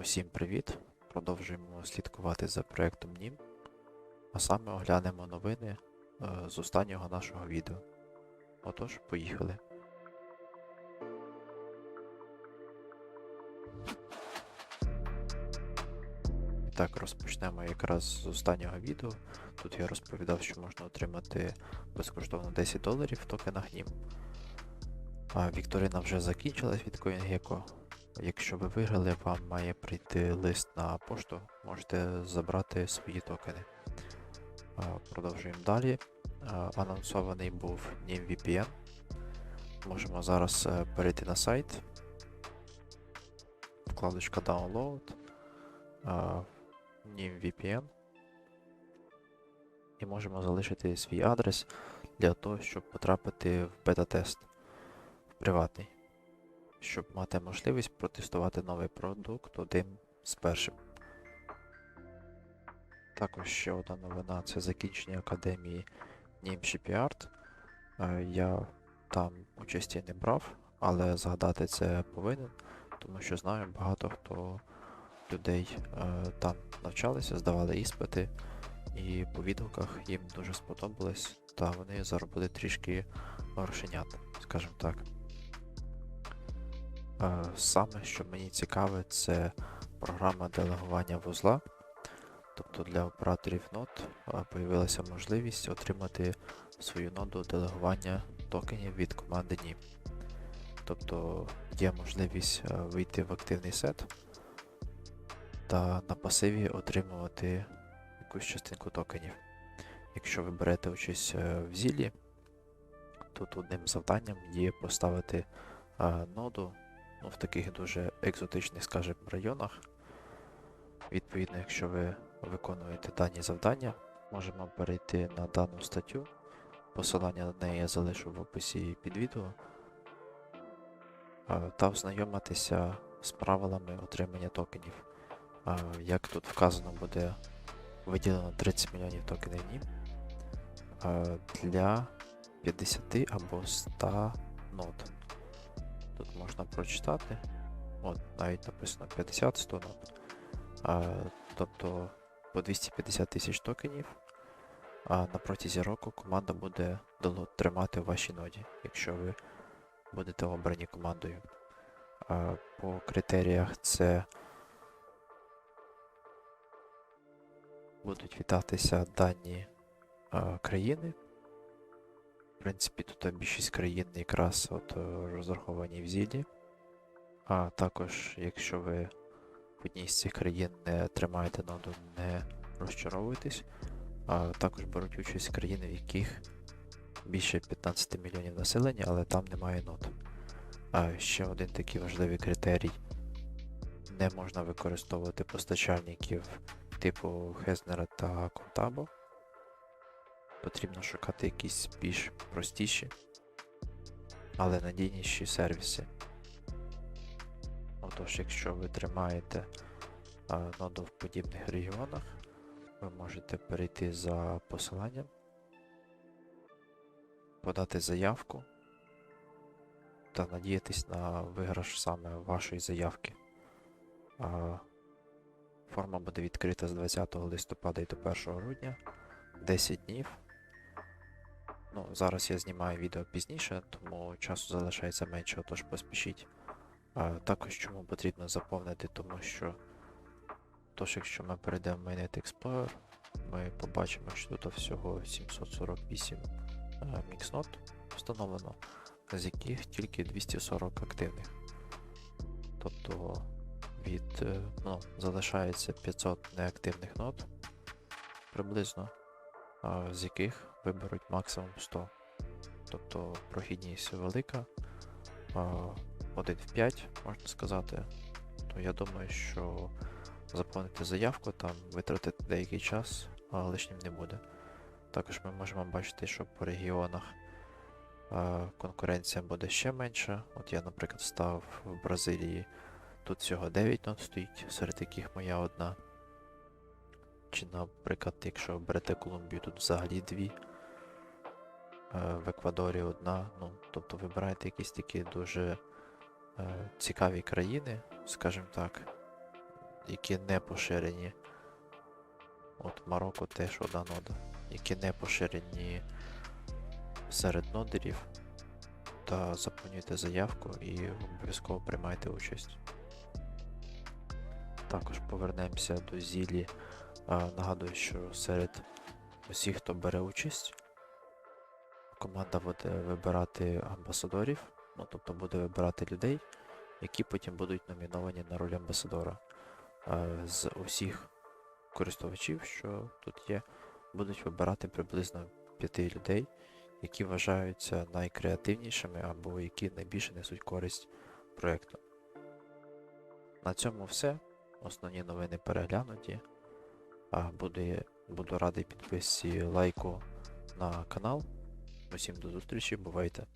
Усім привіт! Продовжуємо слідкувати за проектом NIM, а саме оглянемо новини е, з останнього нашого відео. Отож, поїхали. Так, розпочнемо якраз з останнього відео. Тут я розповідав, що можна отримати безкоштовно 10 доларів в токенах NIM. Вікторина вже закінчилась від CoinGecko. Якщо ви виграли, вам має прийти лист на пошту, можете забрати свої токени. Продовжуємо далі. Анонсований був NIM Можемо зараз е, перейти на сайт. Вкладочка Download. а, NIM І можемо залишити свій адрес для того, щоб потрапити в бета-тест в приватний щоб мати можливість протестувати новий продукт один з першим. Також ще одна новина це закінчення академії NIM Shipyard. Е, Я там участі не брав, але згадати це повинен, тому що знаю багато хто людей е, там навчалися, здавали іспити, і по відгуках їм дуже сподобалось, та вони заробили трішки грошенят, скажімо так. Е, Саме, що мені цікаве, це програма делегування вузла. Тобто для операторів нод е, появилася можливість отримати свою ноду делегування токенів від команди NIM. Тобто є можливість е, вийти в активний сет та на пасиві отримувати якусь частинку токенів. Якщо ви берете участь в зілі, тут одним завданням є поставити ноду ну, в таких дуже екзотичних, скажімо, районах. Відповідно, якщо ви виконуєте дані завдання, можемо перейти на дану статтю. Посилання на неї я залишу в описі під відео. Та ознайомитися з правилами отримання токенів. Як тут вказано, буде виділено 30 мільйонів токенів NIM для 50 або 100 нод. Можна прочитати. От, навіть написано 50-100. А, тобто по 250 тисяч токенів. А на протязі року команда буде тримати в вашій ноді, якщо ви будете обрані командою. А, по критеріях це будуть вітатися дані а, країни. В принципі, тут більшість країн якраз от е, розраховані в зілі. А також, якщо ви в одній з цих країн не тримаєте ноду, не розчаровуйтесь. А також беруть участь країни, в яких більше 15 мільйонів населення, але там немає нод. А ще один такий важливий критерій. Не можна використовувати постачальників типу Хезнера та Контабо потрібно шукати якісь більш простіші, але надійніші сервіси. Отож, якщо ви тримаєте а, ноду в подібних регіонах, ви можете перейти за посиланням, подати заявку та надіятись на виграш саме вашої заявки. А, Форма буде відкрита з 20 листопада і до 1 грудня. 10 днів. Ну, зараз я знімаю відео пізніше, тому часу залишається менше, отож поспішіть. А, також чому потрібно заповнити, тому що тож, якщо ми перейдемо в Mainnet Explorer, ми побачимо, що тут всього 748 мікснот встановлено, з яких тільки 240 активних. Тобто від, е, ну, залишається 500 неактивних нод приблизно з яких виберуть максимум 100. Тобто прохідність велика, а, 1 в 5, можна сказати. То я думаю, що заповнити заявку, там витратити деякий час, лишнім не буде. Також ми можемо бачити, що по регіонах конкуренція буде ще менша. От я, наприклад, став в Бразилії, тут всього 9 нот стоїть, серед яких моя одна. Чи, наприклад, якщо берете Колумбію, тут взагалі дві. Е, В Еквадорі одна. Ну, тобто вибирайте якісь такі дуже е, цікаві країни, скажімо так. які не поширені. От Марокко теж одна нода, які не поширені серед нодерів. Та заповнюйте заявку і обов'язково приймайте участь. Також повернемося до зілі. Нагадую, що серед усіх, хто бере участь, команда буде вибирати амбасадорів, ну тобто буде вибирати людей, які потім будуть номіновані на роль амбасадора. З усіх користувачів, що тут є, будуть вибирати приблизно п'яти людей, які вважаються найкреативнішими або які найбільше несуть користь проєкту. На цьому все. Основні новини переглянуті. А, Буду, буду радий підписці лайку на канал. Усім до зустрічі, бувайте!